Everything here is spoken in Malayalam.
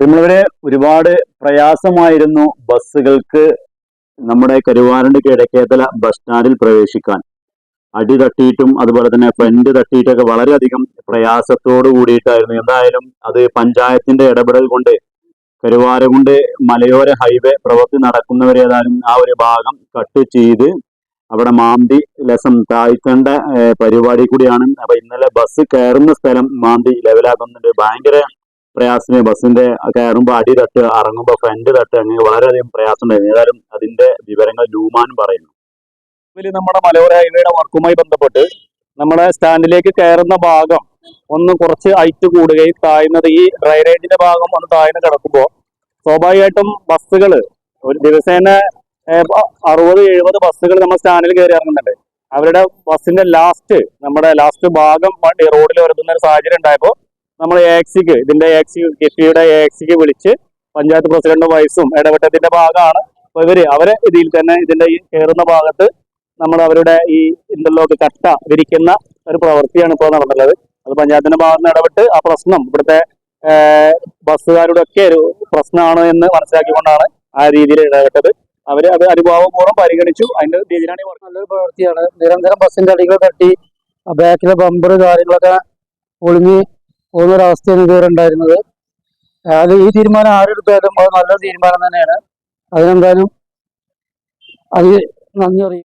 നമ്മളവരെ ഒരുപാട് പ്രയാസമായിരുന്നു ബസ്സുകൾക്ക് നമ്മുടെ കരുവാരണ്ട് കിഴക്കേതല ബസ് സ്റ്റാൻഡിൽ പ്രവേശിക്കാൻ. അടി തട്ടിയിട്ടും അതുപോലെ തന്നെ ഫ്രണ്ട് തട്ടിയിട്ടൊക്കെ വളരെയധികം പ്രയാസത്തോട് കൂടിയിട്ടായിരുന്നു. എന്തായാലും അത് പഞ്ചായത്തിന്റെ ഇടപെടൽ കൊണ്ട് കരുവാരകുണ്ട് മലയോര ഹൈവേ പ്രവൃത്തി നടക്കുന്നവരെ ഏതായാലും ആ ഒരു ഭാഗം കട്ട് ചെയ്ത് അവിടെ മാന്തി ലസം താഴ്ത്തേണ്ട പരിപാടി കൂടിയാണ്. അപ്പൊ ഇന്നലെ ബസ് കയറുന്ന സ്ഥലം മാന്തി ലെവലാക്കുന്നുണ്ട് ഭയങ്കര പ്രയാസമേ. ബസ്സിന്റെ കയറുമ്പോൾ അടി തട്ട് ഇറങ്ങുമ്പോൾ ഫ്രണ്ട് തട്ട് അങ്ങനെ വളരെയധികം പ്രയാസം ഉണ്ടായിരുന്നു. ഏതായാലും അതിന്റെ വിവരങ്ങൾ ലൂമാൻ പറയുന്നു. നമ്മുടെ മലയോര ഹൈവേയുടെ വർക്കുമായി ബന്ധപ്പെട്ട് നമ്മുടെ സ്റ്റാൻഡിലേക്ക് കയറുന്ന ഭാഗം ഒന്ന് കുറച്ച് ഹൈറ്റ് കൂടുകയും താഴ്ന്നത് ഈ ഡ്രൈനേജിന്റെ ഭാഗം ഒന്ന് താഴ്ന്ന് കിടക്കുമ്പോൾ സ്വാഭാവികമായിട്ടും ബസ്സുകൾ ഒരു ദിവസേന അറുപത് എഴുപത് ബസ്സുകൾ നമ്മുടെ സ്റ്റാൻഡിൽ കയറി ഇറങ്ങുന്നുണ്ട്. അവരുടെ ബസ്സിന്റെ ലാസ്റ്റ് നമ്മുടെ ലാസ്റ്റ് ഭാഗം റോഡിൽ വരുത്തുന്ന ഒരു സാഹചര്യം ഉണ്ടായപ്പോൾ നമ്മൾ എക്സിക്ക് ഇതിന്റെ എക്സി കിഫിയുടെ എക്സിക്ക് വിളിച്ച് പഞ്ചായത്ത് പ്രസിഡന്റ് വൈസും ഇടവട്ടത്തിന്റെ ഭാഗമാണ്. അപ്പൊ ഇവർ അവരെ ഇതിൽ തന്നെ ഇതിന്റെ ഈ കയറുന്ന ഭാഗത്ത് നമ്മൾ അവരുടെ ഈ ഇന്റർലോക്ക് കട്ട വിരിക്കുന്ന ഒരു പ്രവൃത്തിയാണ് ഇപ്പോൾ നടന്നുള്ളത്. അത് പഞ്ചായത്തിന്റെ ഭാഗത്ത് ഇടപെട്ട് ആ പ്രശ്നം ഇവിടുത്തെ ബസ്സുകാരുടെ ഒക്കെ ഒരു പ്രശ്നമാണ് എന്ന് മനസ്സിലാക്കിക്കൊണ്ടാണ് ആ രീതിയിൽ ഇടപെട്ടത്. അവർ അത് അനുഭാവപൂർവം പരിഗണിച്ചു. അതിന്റെ രീതിയിലാണ് നല്ലൊരു പ്രവൃത്തിയാണ്. നിരന്തരം ബസ്സിന്റെ അടികൾ തട്ടി ബാക്കിലെ ബമ്പർ കാര്യങ്ങളൊക്കെ ഒളിഞ്ഞ് പോകുന്ന ഒരു അവസ്ഥയാണ് ഇതുവരെ ഉണ്ടായിരുന്നത് അത് ഈ തീരുമാനം ആരെടുത്താലും അത് നല്ലൊരു തീരുമാനം തന്നെയാണ്. അതിനെന്തായാലും അത് നന്ദി അറിയിക്കും